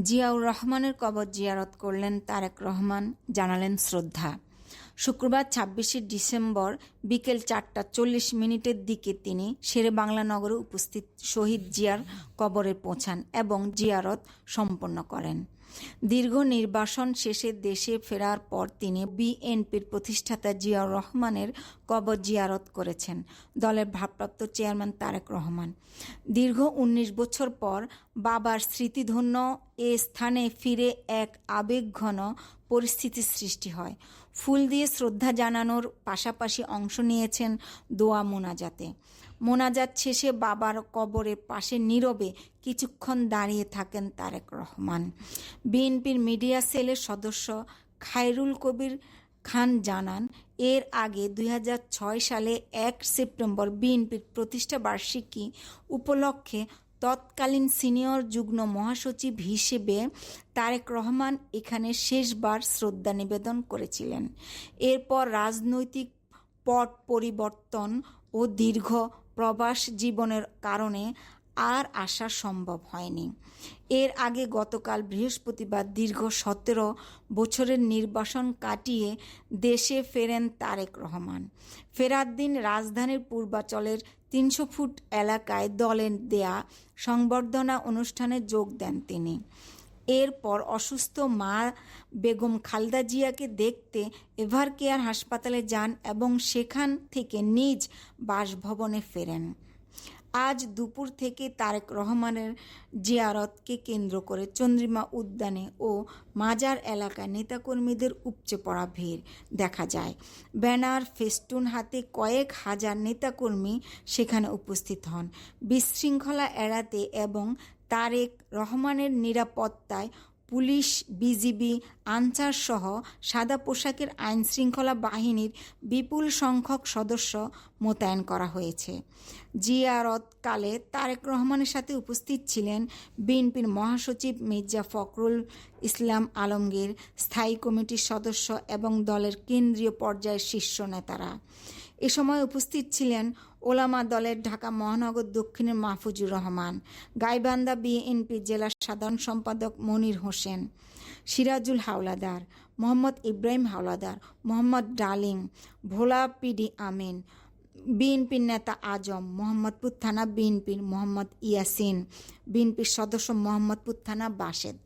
জিয়াউর রহমানের কবর জিয়ারত করলেন তারেক রহমান জানালেন শ্রদ্ধা। শুক্রবার ছাব্বিশে ডিসেম্বর বিকেল চারটা চল্লিশ মিনিটের দিকে তিনি শেরে বাংলা নগরে উপস্থিত শহীদ জিয়ার কবরে পৌঁছান এবং জিয়ারত সম্পন্ন করেন। দীর্ঘ নির্বাসন শেষে দেশে ফেরার পর তিনি বিএনপির প্রতিষ্ঠাতা জিয়াউর রহমানের কবর জিয়ারত করেছেন, দলের ভারপ্রাপ্ত চেয়ারম্যান তারেক রহমান। দীর্ঘ ১৯ বছর পর বাবার স্মৃতিধন্য এ স্থানে ফিরে এক আবেগঘন পরিস্থিতির সৃষ্টি হয়। ফুল দিয়ে শ্রদ্ধা জানানোর পাশাপাশি অংশ নিয়েছেন দোয়া মোনাজাতে। মোনাজাত শেষে বাবার কবরের পাশে নীরবে কিছুক্ষণ দাঁড়িয়ে থাকেন তারেক রহমান। বিএনপির মিডিয়া সেলের সদস্য খায়রুল কবির খান জানান, এর আগে দুই হাজার ছয় সালে এক সেপ্টেম্বর বিএনপির প্রতিষ্ঠা বার্ষিকী উপলক্ষে তৎকালীন সিনিয়র যুগ্ম মহাসচিব হিসেবে তারেক রহমান এখানে শেষবার শ্রদ্ধা নিবেদন করেছিলেন। এরপর রাজনৈতিক পট পরিবর্তন ও দীর্ঘ প্রবাস জীবনের কারণে আর আসা সম্ভব হয়নি। এর আগে গতকাল বৃহস্পতিবার দীর্ঘ সতেরো বছরের নির্বাসন কাটিয়ে দেশে ফেরেন তারেক রহমান। ফেরার দিন রাজধানীর পূর্বাচলের তিনশো ফুট এলাকায় দলের দেয়া সংবর্ধনা অনুষ্ঠানে যোগ দেন তিনি। এরপর অসুস্থ মা বেগম খালদা জিয়াকে দেখতে এভার কেয়ার হাসপাতালে যান এবং সেখান থেকে নিজ বাসভবনে ফেরেন। আজ দুপুর থেকে তারেক রহমানের জিয়ারতকে কেন্দ্র করে চন্দ্রিমা উদ্যানে ও মাজার এলাকায় নেতাকর্মীদের উপচে পড়া ভিড় দেখা যায়। ব্যানার, ফেস্টুন হাতে কয়েক হাজার নেতাকর্মী সেখানে উপস্থিত হন। বিশৃঙ্খলা এড়াতে এবং তারেক রহমানের নিরাপত্তায় পুলিশ, বিজিবি আনসার সহ সাদা পোশাকের আইন শৃঙ্খলা বাহিনীর বিপুল সংখ্যক সদস্য মোতায়েন করা হয়েছে। জিয়ারতকালে তারেক রহমানের সাথে উপস্থিত ছিলেন বিএনপির মহাসচিব মির্জা ফখরুল ইসলাম আলমগীর, স্থায়ী কমিটির সদস্য এবং দলের কেন্দ্রীয় পর্যায়ের শীর্ষ নেতারা। এ সময় উপস্থিত ছিলেন ওলামা দলের ঢাকা মহানগর দক্ষিণের মাহফুজুর রহমান, গাইবান্ধা বিএনপি জেলা সাধারণ সম্পাদক মনির হোসেন, সিরাজুল হাওলাদার, মোহাম্মদ ইব্রাহিম হাওলাদার, মোহাম্মদ ডালিম ভোলা পিডি আমিন বিএনপির নেতা আজম, মোহাম্মদপুর থানা বিএনপির মোহাম্মদ ইয়াসিন, বিএনপির সদস্য মোহাম্মদপুর থানা বাসেদ